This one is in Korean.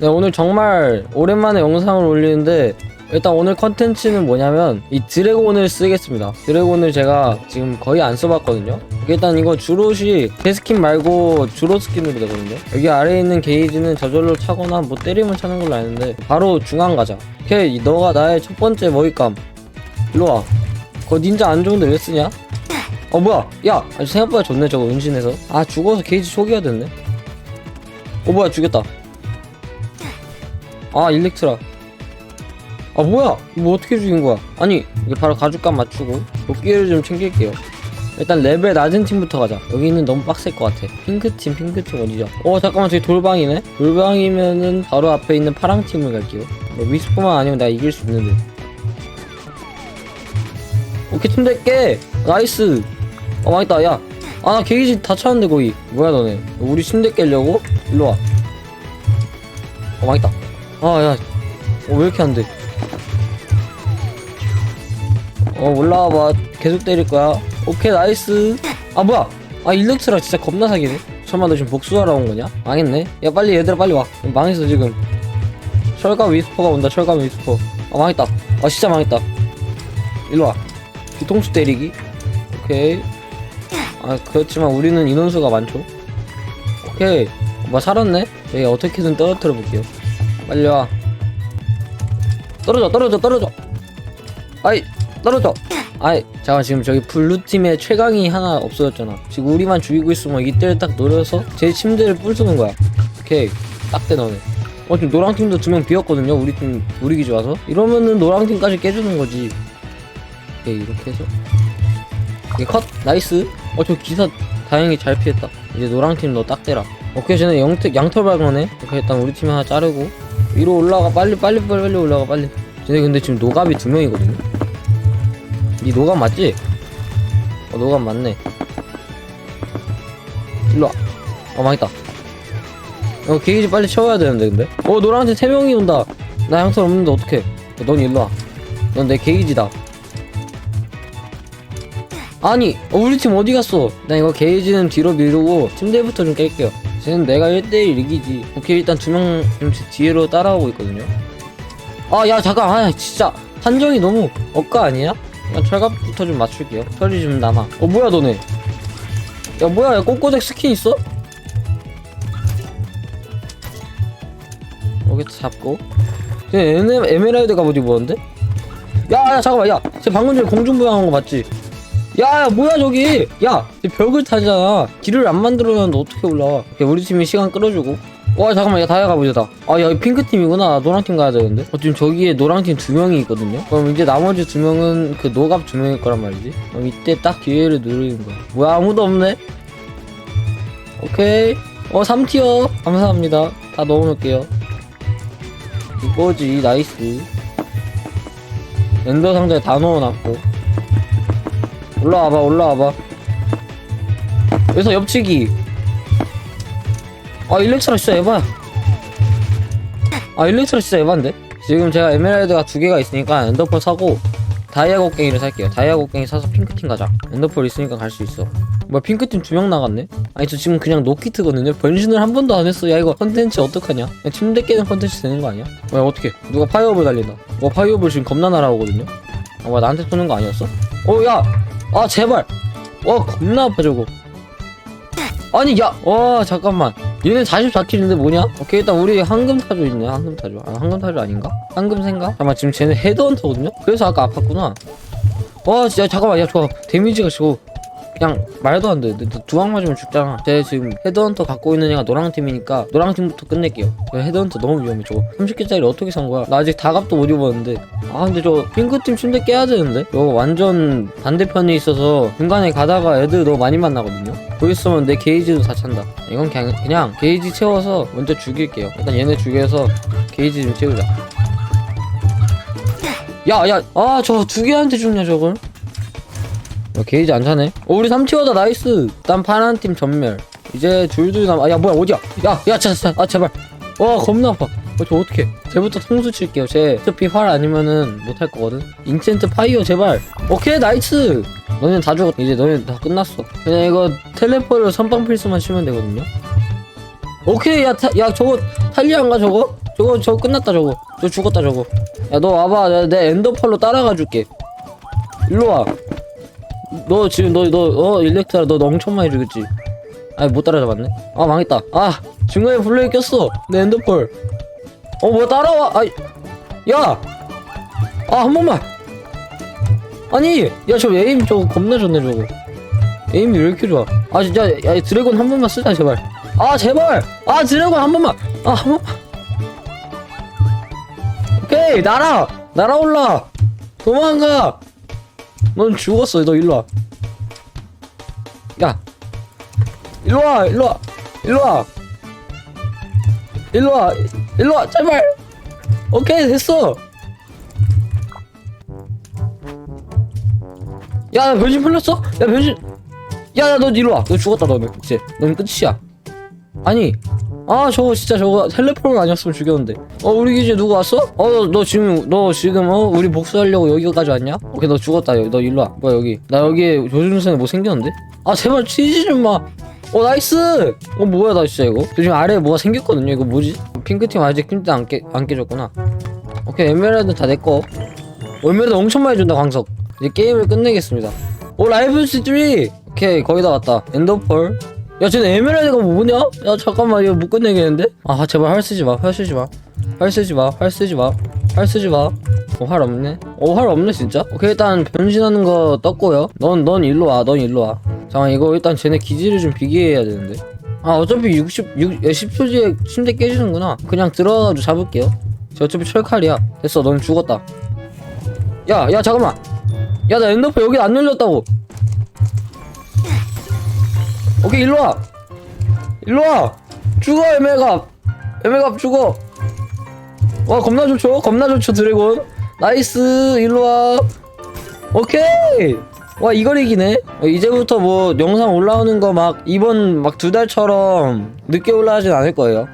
네, 오늘 정말 오랜만에 영상을 올리는데 일단 오늘 컨텐츠는 뭐냐면 이 드래곤을 쓰겠습니다. 드래곤을 제가 지금 거의 안 써봤거든요. 일단 이거 주롯이 개스킨 말고 주롯 스킨으로 되거든요. 여기 아래에 있는 게이지는 저절로 차거나 뭐 때리면 차는 걸로 아는데 바로 중앙 가자. 오케이 너가 나의 첫 번째 먹잇감. 일로 와. 거 닌자 안 좋은데 왜 쓰냐? 어 뭐야? 야 생각보다 좋네 저거 은신해서. 아 죽어서 게이지 초기화 됐네. 어 뭐야 죽였다. 아 일렉트라. 아 뭐야? 이거 어떻게 죽인 거야? 아니 이게 바로 가죽감 맞추고 도끼를 좀 챙길게요. 일단 레벨 낮은 팀부터 가자. 여기는 너무 빡셀 것 같아. 핑크팀 핑크팀 어디죠? 어 잠깐만 저기 돌방이네. 돌방이면은 바로 앞에 있는 파랑팀을 갈게요. 뭐 위스포만 아니면 나 이길 수 있는데. 오케이 팀 될게. 나이스. 어 망했다. 야아 나 게이지 다 차는데 거기 뭐야 너네. 우리 침대 깨려고? 일로와. 어 망했다 아 야. 어, 왜 이렇게 안 돼? 어 올라와봐. 계속 때릴 거야. 오케이 나이스. 아 뭐야? 아 일렉트라 진짜 겁나 사기네. 설마 너 지금 복수하러 온 거냐? 망했네. 야 빨리 얘들아 빨리 와. 망했어 지금. 철갑 위스퍼가 온다 철갑 위스퍼. 아 망했다. 아 진짜 망했다. 일로 와. 뒤통수 때리기. 오케이. 아 그렇지만 우리는 인원수가 많죠. 오케이. 뭐 살았네? 여기 어떻게든 떨어뜨려 볼게요 빨리 와. 떨어져 떨어져 떨어져. 아이 떨어져. 아이 잠깐 지금 저기 블루팀에 최강이 하나 없어졌잖아. 지금 우리만 죽이고 있으면 이때를 딱 노려서 제 침대를 부수는 거야. 오케이. 딱대 너네. 어 지금 노랑팀도 두 명 비었거든요. 우리 팀 우리 기지 와서. 이러면은 노랑팀까지 깨주는 거지. 오케이 이렇게 해서. 오케이 컷. 나이스. 어 저 기사 다행히 잘 피했다. 이제 노랑팀 너 딱 대라. 오케이 영택 양털 발견해 오케이 일단 우리 팀 하나 자르고 위로 올라가 빨리 빨리 빨리 빨리 올라가 빨리. 쟤네 근데 지금 노갑이 두 명이거든요? 니 노갑 맞지? 어 노갑 맞네. 일로와. 어 망했다. 어 게이지 빨리 채워야 되는데 근데? 어 노란색 세 명이 온다. 나 양털 없는데 어떡해. 어, 넌 일로와. 넌 내 게이지다. 아니 어, 우리 팀 어디 갔어? 나 이거 게이지는 뒤로 미루고 침대부터 좀 깰게요 쟤는 내가 1대1 이기지. 오케이 일단 두 명 제 뒤로 따라오고 있거든요. 아 야 잠깐. 아 진짜. 한정이 너무 억까 아니야? 철갑부터 좀 맞출게요. 털이 좀 남아. 어 뭐야 너네? 야 뭐야 야 꼬꼬댁 스킨 있어? 여기 잡고. 쟤 에메, 에메랄드 갑옷 입었는데? 야 야 잠깐만. 야쟤 방금 전에 공중부양한 거 맞지? 야 야 뭐야 저기? 야쟤 벽을 타잖아 길을 안 만들어놨는데 어떻게 올라와? 오케이, 우리 팀이 시간 끌어주고. 와 잠깐만 야 다이아 가보자 아 여기 핑크팀이구나. 노랑팀 가야 되는데. 어, 지금 저기에 노랑팀 두 명이 있거든요? 그럼 이제 나머지 두 명은 그 노갑 두 명일 거란 말이지? 그럼 이때 딱 기회를 누르는 거야. 뭐야 아무도 없네? 오케이. 어 3티어. 감사합니다. 다 넣어놓을게요. 이거지 나이스. 엔더 상자에 다 넣어놨고 올라와봐 올라와봐. 여기서 옆치기. 아 일렉트라 진짜 에바야. 아 일렉트라 진짜 에반데? 지금 제가 에메랄드가 두 개가 있으니까 엔더펄 사고 다이아 곡괭이를 살게요. 다이아 곡괭이 사서 핑크팀 가자. 엔더펄 있으니까 갈 수 있어. 뭐야 핑크팀 두 명 나갔네? 아니 저 지금 그냥 노키트거든요. 변신을 한 번도 안 했어. 야 이거 컨텐츠 어떡하냐? 침대 깨는 컨텐츠 되는 거 아니야? 뭐야 어떻게 누가 파이어볼 달린다. 와 파이어볼 지금 겁나 날아오거든요? 아 뭐야 나한테 쏘는 거 아니었어? 어야 아 제발 와 겁나 아파 저거 아니 야와 잠깐만 얘네 44킬인데 뭐냐? 오케이 일단 우리 황금 타조 있네 황금 타조 아 황금 타조 아닌가? 황금 생가? 잠깐만 지금 쟤네 헤드헌터거든요? 그래서 아까 아팠구나 와 진짜 잠깐만 야저 데미지가 저거 그냥 말도 안 돼. 두방 맞으면 죽잖아. 쟤 지금 헤드헌터 갖고 있는 애가 노랑 팀이니까 노랑 팀부터 끝낼게요. 저 헤드헌터 너무 위험해. 저거 30개짜리 어떻게 산 거야? 나 아직 다갑도 못 입었는데. 아 근데 저 핑크팀 침대 깨야 되는데? 이거 완전 반대편에 있어서 중간에 가다가 애들 너무 많이 만나거든요. 거기 있으면 내 게이지도 다 찬다. 이건 그냥 그냥 게이지 채워서 먼저 죽일게요. 일단 얘네 죽여서 게이지 좀 채우자. 야 야 아 저 두 개한테 죽냐 저걸 야, 게이지 안 차네. 어, 우리 3티어다, 나이스. 일단 파란 팀 전멸. 이제 둘둘 남, 아, 야, 뭐야, 어디야? 야, 야, 자, 자, 아, 제발. 와, 겁나 아파. 어, 저 어떡해. 쟤부터 통수 칠게요. 쟤 어차피 활 아니면은 못할 거거든. 인챈트 파이어, 제발. 오케이, 나이스. 너네 다 죽었, 이제 너네 다 끝났어. 그냥 이거 텔레포를 선빵 필수만 치면 되거든요. 오케이, 야, 타, 야, 저거 탈리안가, 저거? 저거 저거 끝났다 저거 저 죽었다 저거 야 너 와봐 내가 내 엔더펄로 따라가 줄게 일로 와 너 지금 너 너어 일렉트라 너, 너 엄청 많이 죽였지. 아니 못 따라잡았네. 아 망했다. 아 중간에 블레이 꼈어. 내 엔더펄 어 뭐 따라와. 아이 야아 한 번만. 아니 야 저 에임 저거 겁나 좋네 저거. 에임이 왜 이렇게 좋아? 아 진짜 야 드래곤 한 번만 쓰자 제발. 아 제발! 아 드래곤 한 번만. 아 한 번만. 오케이 날아! 날아올라! 도망가 넌 죽었어 너 일로 와 야 일로 와 일로 와 일로 와 일로 와 일로 와 제발 오케이 됐어 야, 나 변신 풀렸어? 야, 변신. 야, 야, 너 이리 와. 너 죽었다, 너는. 이제. 넌 끝이야. 아니. 아, 저거 진짜 저거 텔레포는 아니었으면 죽였는데. 어, 우리 기지에 누구 왔어? 어, 너, 너 지금, 너 지금, 어, 우리 복수하려고 여기까지 왔냐? 오케이, 너 죽었다. 여기, 너 일로 와. 뭐야, 여기. 나 여기에 조준선에 뭐 생겼는데? 아, 제발 튀지 좀 마. 어, 나이스! 어, 뭐야, 나 진짜 이거. 저 지금 아래에 뭐가 생겼거든요. 이거 뭐지? 핑크팀 아직 낌도 안 깨, 안 깨졌구나. 오케이, 에메랄드 다 내꺼. 어, 에메랄드 엄청 많이 준다, 광석. 이제 게임을 끝내겠습니다. 오 라이브 스트리 오케이 거의 다 왔다. 엔더펄. 야 쟤는 에메랄드가 뭐냐? 야 잠깐만 이거 못 끝내겠는데? 아 제발 활 쓰지 마. 활 쓰지 마. 활 쓰지 마. 활 쓰지 마. 활 쓰지 마. 어, 활 없네. 어, 활 없네, 진짜? 오케이, 일단 변신하는 거 떴고요. 넌, 넌 일로 와, 넌 일로 와. 잠깐, 이거 일단 쟤네 기지를 좀 비교해야 되는데. 아, 어차피 60, 6, 10초 뒤에 침대 깨지는구나. 그냥 들어가가지고 잡을게요. 쟤 어차피 철칼이야. 됐어, 넌 죽었다. 야, 야, 잠깐만. 야, 나 엔더퍼 여기 안 열렸다고. 오케이, 일로 와. 일로 와. 죽어, 에메갑. 에메갑 죽어. 와, 겁나 좋죠? 겁나 좋죠, 드래곤. 나이스, 일로 와. 오케이. 와, 이걸 이기네. 어, 이제부터 뭐 영상 올라오는 거 막 이번 막 두 달처럼 늦게 올라가진 않을 거예요.